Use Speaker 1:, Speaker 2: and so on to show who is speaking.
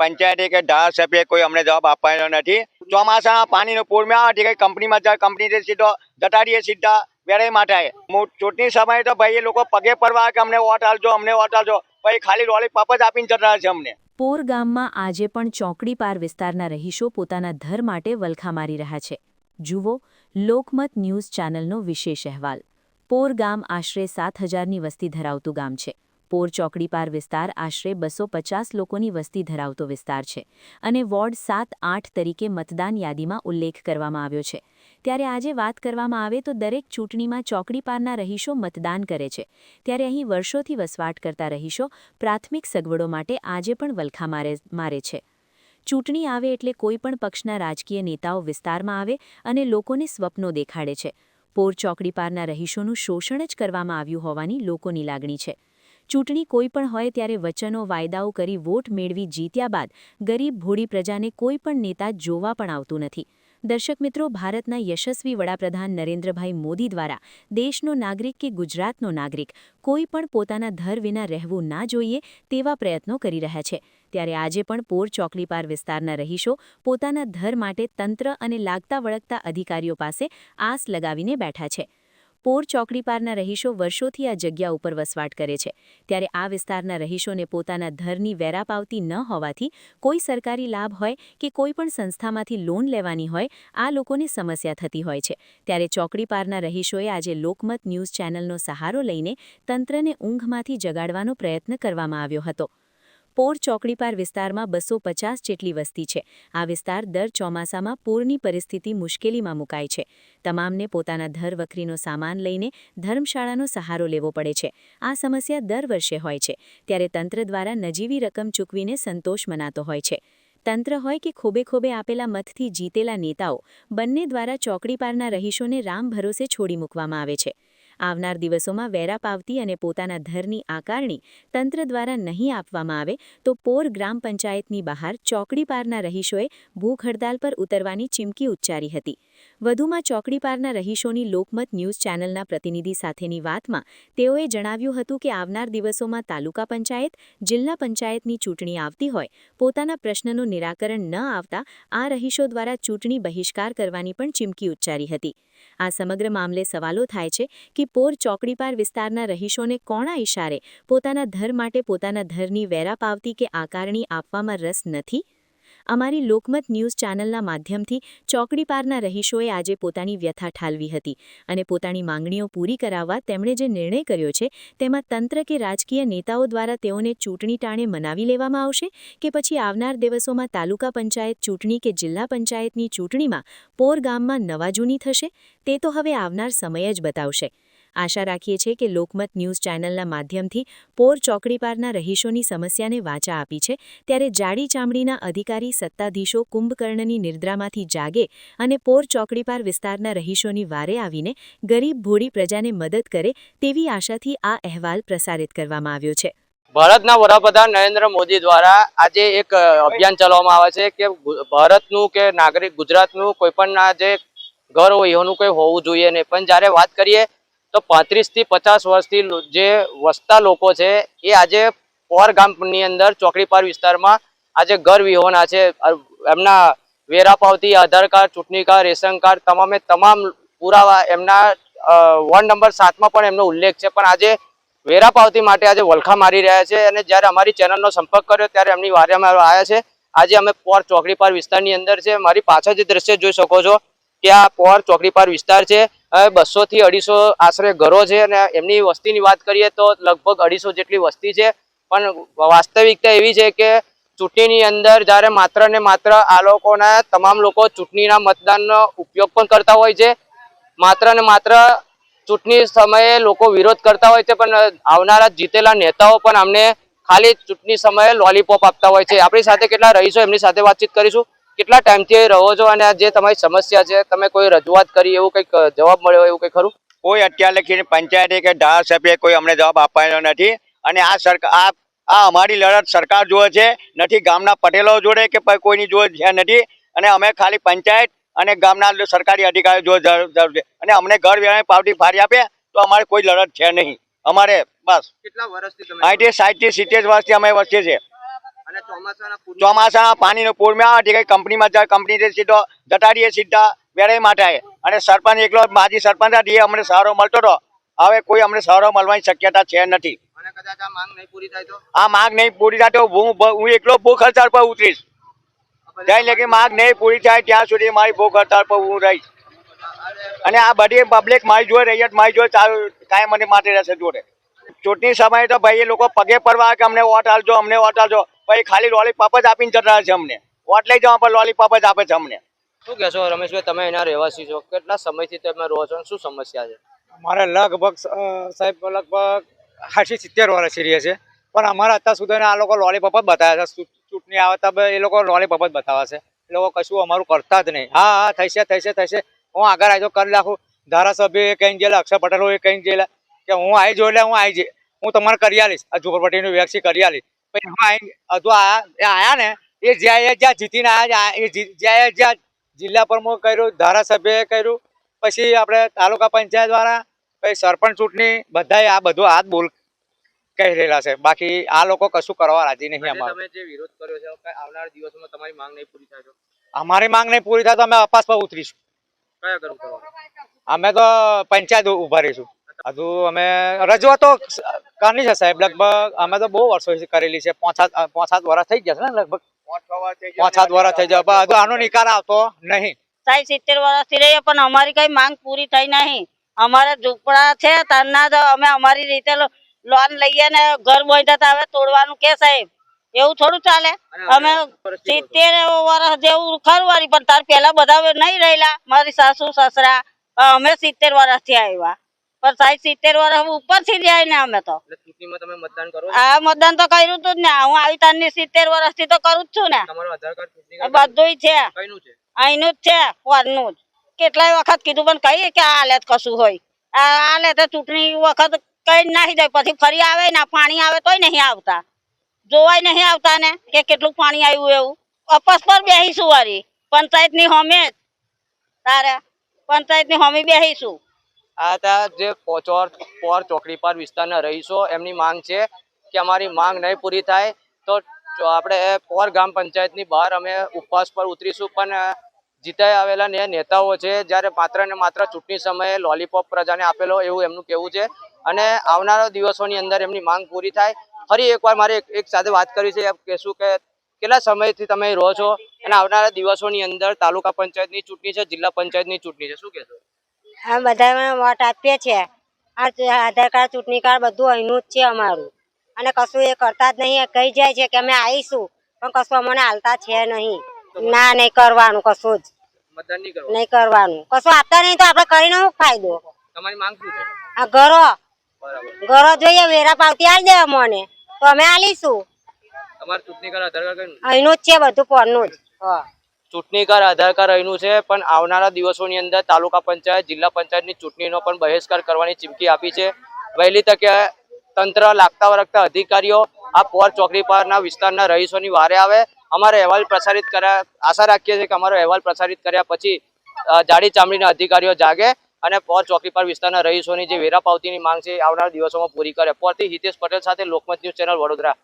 Speaker 1: પંચાયતે કે ધારાસભ્યએ કોઈ અમને જવાબ આપવાનો નથી. ચોમાસાના પાણીનો પૂરમાં આવે કંઈ કંપનીમાં જાય કંપનીથી સીધો જતા સીધા વેરાઈ માટે ચૂંટણી સમયે તો ભાઈ એ લોકો પગે પડવા કે અમને વોટ આલજો અમને વોટ આલજો ભાઈ ખાલી લોલીપોપ જ આપીને જતા છે અમને.
Speaker 2: પોર ગામમાં આજે પણ ચોકડી પાર વિસ્તારના રહીશો પોતાના ધર માટે વલખા મારી રહ્યા છે. જુઓ, લોકમત ન્યૂઝ ચેનલનો વિશેષ અહેવાલ. પોર ગામ આશરે સાત હજારની વસ્તી ધરાવતું ગામ છે. પોર ચોકડીપાર વિસ્તાર આશરે બસો પચાસ લોકોની વસ્તી ધરાવતો વિસ્તાર છે અને વોર્ડ સાત આઠ તરીકે મતદાન યાદીમાં ઉલ્લેખ કરવામાં આવ્યો છે. ત્યારે આજે વાત કરવામાં આવે તો દરેક ચૂંટણીમાં ચોકડીપારના રહીશો મતદાન કરે છે. ત્યારે અહીં વર્ષોથી વસવાટ કરતા રહીશો પ્રાથમિક સગવડો માટે આજે પણ વલખા મારે મારે છે. ચૂંટણી આવે એટલે કોઈ પણ પક્ષના રાજકીય નેતાઓ વિસ્તારમાં આવે અને લોકોને સ્વપ્નો દેખાડે છે. પોર ચોકડી પારના રહીશોનું શોષણ જ કરવામાં આવ્યું હોવાની લોકોની લાગણી છે. ચૂંટણી કોઈ પણ હોય ત્યારે વચનો, વાયદાઓ કરી વોટ મેળવી જીત્યા બાદ ગરીબ, ભોળી પ્રજાને કોઈ પણ નેતા જોવા પણ આવતું નથી. દર્શક મિત્રો, ભારતના યશસ્વી વડાપ્રધાન નરેન્દ્રભાઈ મોદી દ્વારા દેશનો નાગરિક કે ગુજરાતનો નાગરિક કોઈ પણ પોતાના ધર વિના રહેવું ના જોઈએ તેવા પ્રયત્નો કરી રહ્યા છે. ત્યારે આજે પણ પોર ચોકલીપાર વિસ્તારના રહીશો પોતાના ધર માટે તંત્ર અને લાગતા વળગતા અધિકારીઓ પાસે આસ લગાવીને બેઠા છે. પોર ચોકડીપારના રહીશો વર્ષોથી આ જગ્યા ઉપર વસવાટ કરે છે. ત્યારે આ વિસ્તારના રહીશોને પોતાના ધરની વેરા પાવતી ન હોવાથી કોઈ સરકારી લાભ હોય કે કોઈ પણ સંસ્થામાંથી લોન લેવાની હોય, આ લોકોને સમસ્યા થતી હોય છે. ત્યારે ચોકડીપારના રહીશોએ આજે લોકમત ન્યૂઝ ચેનલનો સહારો લઈને તંત્રને ઊંઘમાંથી જગાડવાનો પ્રયત્ન કરવામાં આવ્યો હતો. પોર ચોકડીપાર વિસ્તારમાં બસો પચાસ જેટલી વસ્તી છે. આ વિસ્તાર દર ચોમાસામાં પૂરની પરિસ્થિતિ મુશ્કેલીમાં મુકાય છે. તમામને પોતાના ધર વખરીનો સામાન લઈને ધર્મશાળાનો સહારો લેવો પડે છે. આ સમસ્યા દર વર્ષે હોય છે. ત્યારે તંત્ર દ્વારા નજીવી રકમ ચૂકવીને સંતોષ મનાતો હોય છે. તંત્ર હોય કે ખોબે ખોબે આપેલા મતથી જીતેલા નેતાઓ, બંને દ્વારા ચોકડીપારના રહીશોને રામ ભરોસે છોડી મૂકવામાં આવે છે. આવનાર દિવસોમાં વેરા પાવતી અને પોતાના ધરની આકારણી તંત્ર દ્વારા નહીં આપવામાં આવે, તો પોર ગ્રામ પંચાયતની બહાર ચોકડી પારના રહીશોએ ભૂખ હડતાલ પર ઉતરવાની ચીમકી ઉચ્ચારી હતી. વધુમાં ચોકડી પારના રહીશોની લોકમત ન્યૂઝ ચેનલના પ્રતિનિધિ સાથેની વાતમાં તેઓએ જણાવ્યું હતું કે આવનાર દિવસોમાં તાલુકા પંચાયત, જિલ્લા પંચાયતની ચૂંટણી આવતી હોય, પોતાના પ્રશ્નનું નિરાકરણ ન આવતા આ રહીશો દ્વારા ચૂંટણી બહિષ્કાર કરવાની પણ ચીમકી ઉચ્ચારી હતી. આ સમગ્ર મામલે સવાલો થાય છે કે પોર ચોકડીપાર વિસ્તારના રહીશોને કોણા ઇશારે પોતાના ધર માટે પોતાના ધરની વેરા પાવતી કે આકારણી આપવામાં રસ નથી? અમારી લોકમત ન્યૂઝ ચેનલના માધ્યમથી ચોકડીપારના રહીશોએ આજે પોતાની વ્યથા ઠાલવી હતી અને પોતાની માંગણીઓ પૂરી કરાવવા તેમણે જે નિર્ણય કર્યો છે, તેમાં તંત્ર કે રાજકીય નેતાઓ દ્વારા તેઓને ચૂંટણી ટાણે મનાવી લેવામાં આવશે કે પછી આવનાર દિવસોમાં તાલુકા પંચાયત ચૂંટણી કે જિલ્લા પંચાયતની ચૂંટણીમાં પોર ગામમાં નવા જૂની થશે, તે તો હવે આવનાર સમય જ બતાવશે. આશા રાખીએ છીએ કે લોકમત ન્યૂઝ ચેનલના માધ્યમથી પોર ચોકડીપારના રહીશોની સમસ્યાને વાચા આપી છે. ત્યારે જાડી ચામડીના અધિકારી, સત્તાધીશો કુંભકર્ણની નિદ્રામાંથી જાગે અને પોર ચોકડીપાર વિસ્તારના રહીશોની વારે આવીને ગરીબ ભોળી પ્રજાને મદદ કરે તેવી આશાથી આ અહેવાલ પ્રસારિત કરવામાં આવ્યો છે.
Speaker 3: ભારતના વડાપ્રધાન નરેન્દ્ર મોદી દ્વારા આજે એક અભિયાન ચલાવવામાં આવે છે કે ભારતનું કે નાગરિક ગુજરાતનું કોઈ પણ જે ઘર હોય એનું કોઈ હોવું જોઈએ નહીં. પણ જ્યારે વાત કરીએ તો પાંત્રીસથી પચાસ વર્ષથી જે વસતા લોકો છે, એ આજે પોર ગામની અંદર ચોકડીપાર વિસ્તારમાં આજે ઘર વિહોણા છે. એમના વેરા પાવતી, આધાર કાર્ડ, ચૂંટણી કાર્ડ, રેશન કાર્ડ તમામે તમામ પુરાવા એમના વોર્ડ નંબર સાતમાં પણ એમનો ઉલ્લેખ છે. પણ આજે વેરા પાવતી માટે આજે વલખા મારી રહ્યા છે અને જ્યારે અમારી ચેનલનો સંપર્ક કર્યો ત્યારે એમની વારેમાં આવ્યા છે. આજે અમે પોર ચોકડીપાર વિસ્તારની અંદર છે. મારી પાછળ જે દ્રશ્ય જોઈ શકો છો કે આ પોર ચોકડીપાર વિસ્તાર છે. બસો થી અઢીસો આશરે ઘરો છે અને એમની વસ્તીની વાત કરીએ તો લગભગ અઢીસો જેટલી વસ્તી છે. પણ વાસ્તવિકતા એવી છે કે ચૂંટણીની અંદર જ્યારે માત્ર ને માત્ર આ લોકોના તમામ લોકો ચૂંટણીના મતદાનનો ઉપયોગ પણ કરતા હોય છે. માત્ર ને માત્ર ચૂંટણી સમયે લોકો વિરોધ કરતા હોય છે, પણ આવનારા જીતેલા નેતાઓ પણ અમને ખાલી ચૂંટણી સમયે લોલીપોપ આપતા હોય છે. આપણી સાથે કેટલા રહીશો એમની સાથે વાતચીત કરીશું. કેટલા ટાઈમથી રહો છો અને આ જે તમારી સમસ્યા છે તમે કોઈ રજૂઆત કરી એવું કંઈક જવાબ મળ્યો એવું કંઈ ખરું?
Speaker 1: કોઈ અત્યાર લખીને પંચાયતે કે ધારાસભ્ય કોઈ અમને જવાબ આપવાનો નથી અને આ સરકાર આ આ અમારી લડત સરકાર જોવે છે નથી ગામના પટેલો જોડે કે કોઈની જોડે છે નથી અને અમે ખાલી પંચાયત અને ગામના સરકારી અધિકારીઓ જો જરૂર છે અને અમને ઘર વેરાની પાવટી ફાડી આપે તો અમારે કોઈ લડત છે નહીં. અમારે બસ.
Speaker 3: કેટલા વર્ષથી
Speaker 1: અહીંથી સાઠથી સિત્તેર વર્ષથી અમે વચ્ચે છે
Speaker 3: ચોમાસાના પાણી
Speaker 1: નો પાણીનો પૂરમાં આવે કઈ કંપનીમાં કંપની સીધો જટાડીએ સીધા વેરાઈ માટે અને સરપંચ એકલો માજી સરપંચ હતી અમને સહારો મળતો હતો હવે કોઈ અમને સહારો મળવાની શક્યતા છે નથી.
Speaker 3: આ માંગ નહીં પૂરી થાય તો?
Speaker 1: પૂરી હું હું એકલો ભૂખ હડતાળ પર ઉતરીશ. ત્યાં લગી માંગ નહીં પૂરી થાય ત્યાં સુધી મારી ભૂખ હડતાળ પર હું રહીશ. અને આ બધી પબ્લિક મારી જોડે રહી મારી જોડે કાંઈ મને માટે રહેશે જોડે. ચૂંટણી સમયે તો ભાઈ એ લોકો પગે પડવા કે અમને વોટ હાલજો અમને વોટ આલજો ભાઈ ખાલી લોલીપોપ જ આપીને જતા રહે છે અમને. વોટ લઈ જવા પર લોલીપોપ જ આપે છે અમને.
Speaker 3: શું કહેશો રમેશભાઈ તમે એના રહેવાસી છો. કેટલા સમયથી તમે રહો છો શું સમસ્યા છે?
Speaker 4: અમારે લગભગ સાહેબ લગભગ સાઠી સિત્તેર વર્ષથી રહીએ છે. પણ અમારે અત્યાર સુધી આ લોકો લોલીપોપ જ બતાવ્યા છે. ચૂંટણી આવે તો એ લોકો લોલીપોપ જ બતાવે છે. એ લોકો કશું અમારું કરતા જ નહીં. હા હા થશે થશે થશે. હું આગળ આવી કરી નાખું. ધારાસભ્ય કઈ ગયેલા અક્ષર પટેલ હોય એ કહીને ગયેલા કે હું આવી જોઈ એટલે હું આવી જઈ. હું તમારે કરી આલીશ આ ઝુંપડપટ્ટીનું વેક્સી કરી આલીશ પછી હું આવી હજુ આયા ને એ જ્યાં જ્યાં જીતીને આયા એ જ્યાં જ્યાં જિલ્લા પ્રમુખ કર્યું ધારાસભ્યએ કર્યું પછી આપણે તાલુકા પંચાયત વાળા પછી સરપંચ ચૂંટણી બધાય આ બધું હાથ બોલ કહી રહેલા છે. બાકી આ લોકો કશું કરવા રાજી નહીં અમારે.
Speaker 3: તમે જે વિરોધ કર્યો છે આવનાર દિવસોમાં તમારી માંગ નહીં પૂરી થાય
Speaker 4: અમારી માંગ નહીં પૂરી થાય તો અમે અપાસ પર ઉતરીશું.
Speaker 3: કયા કરવું
Speaker 4: અમે તો પંચાયત ઊભા રહીશું. હજુ અમે રજૂઆતો કરી છે સાહેબ. લગભગ અમે તો બહુ વર્ષો કરેલી છે. પાંચ સાત પાંચ સાત વર્ષ થઈ ગયા છે ને લગભગ? પાંચ સાત વર્ષ થઈ જાય હજુ આનો નિકાલ આવતો નહીં.
Speaker 5: સાહેબ સિત્તેર વર્ષથી રહીએ પણ અમારી કઈ માંગ પૂરી થઈ નહીં. અમારે ઝૂંપડા છે તારના તો અમે અમારી રીતે લોન લઈએ ને ઘર બાંધ્યા હવે તોડવાનું કે સાહેબ? એવું થોડું ચાલે? અમે સિત્તેર વર્ષ જેવું ખરું વાળી પણ તાર પેલા બધા નહીં રહેલા. મારી સાસુ સસરા અમે સિત્તેર વર્ષથી આવ્યા. પણ સાહેબ સિત્તેર વર્ષ ઉપરથી જાય ને અમે તો.
Speaker 3: હા મતદાન
Speaker 5: આ મતદાન તો કર્યું તું જ ને. હું આવી તારની સિત્તેર વર્ષથી તો કરું જ છું ને. બધુંય છે. અહીંનું જ છે પોરનું જ. કેટલાય વખત કીધું પણ કહીએ કે આ હાલત કશું હોય. આ હાલે તો ચૂંટણી વખત કઈ નાખી જાય. પછી ફરી આવે ને પાણી આવે તોય નહીં આવતા. જોવાય નહીં આવતા ને કે કેટલું પાણી આવ્યું એવું. અપસ પર બેહીશું વારી. પંચાયતની હોમે જ. તારે? પંચાયતની હોમી બેહીશું.
Speaker 3: આ હતા જે પોચોર પોર ચોકડી પર વિસ્તારના રહીશો. એમની માંગ છે કે અમારી માંગ નહીં પૂરી થાય તો આપણે પોર ગ્રામ પંચાયતની બહાર અમે ઉપવાસ પર ઉતરીશું. પણ જીતાઈ આવેલા ને નેતાઓ છે, જ્યારે માત્ર ને માત્ર ચૂંટણી સમયે લોલીપોપ પ્રજાને આપેલો એવું એમનું કહેવું છે. અને આવનારા દિવસોની અંદર એમની માંગ પૂરી થાય. ફરી એકવાર મારે એક સાથે વાત કરી છે. કહેશું કે કેટલા સમયથી તમે રહો છો? અને આવનારા દિવસોની અંદર તાલુકા પંચાયતની ચૂંટણી છે, જિલ્લા પંચાયતની ચૂંટણી છે. શું કહેશો?
Speaker 6: આ બધામાં વોટ આપીએ છીએ. આધાર કાર્ડ ચૂંટણી કાર્ડ બધું અહીંનું જ છે અમારું. અને કશું એ કરતા જ નહીં. કહી જાય છે કે અમે આવીશું પણ કશું અમને હાલતા છે નહીં. ના નહીં કરવાનું કશું જ.
Speaker 3: નહીં
Speaker 6: કરવાનું? કશું આપતા નહીં તો આપણે કરીને શું ફાયદો આ ઘરો. ઘરો જોઈએ વેરા પાવતી આવી દે અમને. તો અમે આલીશું. અહીંનું જ છે બધું પરનું જ. હા.
Speaker 3: ચૂંટણી કાર્ડ આધાર કાર્ડ રહ્યું છે, પણ આવનારા દિવસોની અંદર તાલુકા પંચાયત, જિલ્લા પંચાયતની ચૂંટણીનો પણ બહિષ્કાર કરવાની ચીમકી આપી છે. વહેલી તકે તંત્ર લાગતા વળગતા અધિકારીઓ આ પોર ચોકડી પરના વિસ્તારના રહીશોની વારે આવે. અમારો અહેવાલ પ્રસારિત કર્યા, આશા રાખીએ છીએ કે અમારો અહેવાલ પ્રસારિત કર્યા પછી જાડી ચામડીના અધિકારીઓ જાગે અને પોર ચોકડી પર વિસ્તારના રહીશોની જે વેરા પાવતીની માંગ છે આવનારા દિવસોમાં પૂરી કરે. પોરથી હિતેશ પટેલ સાથે લોકમત ન્યૂઝ ચેનલ વડોદરા.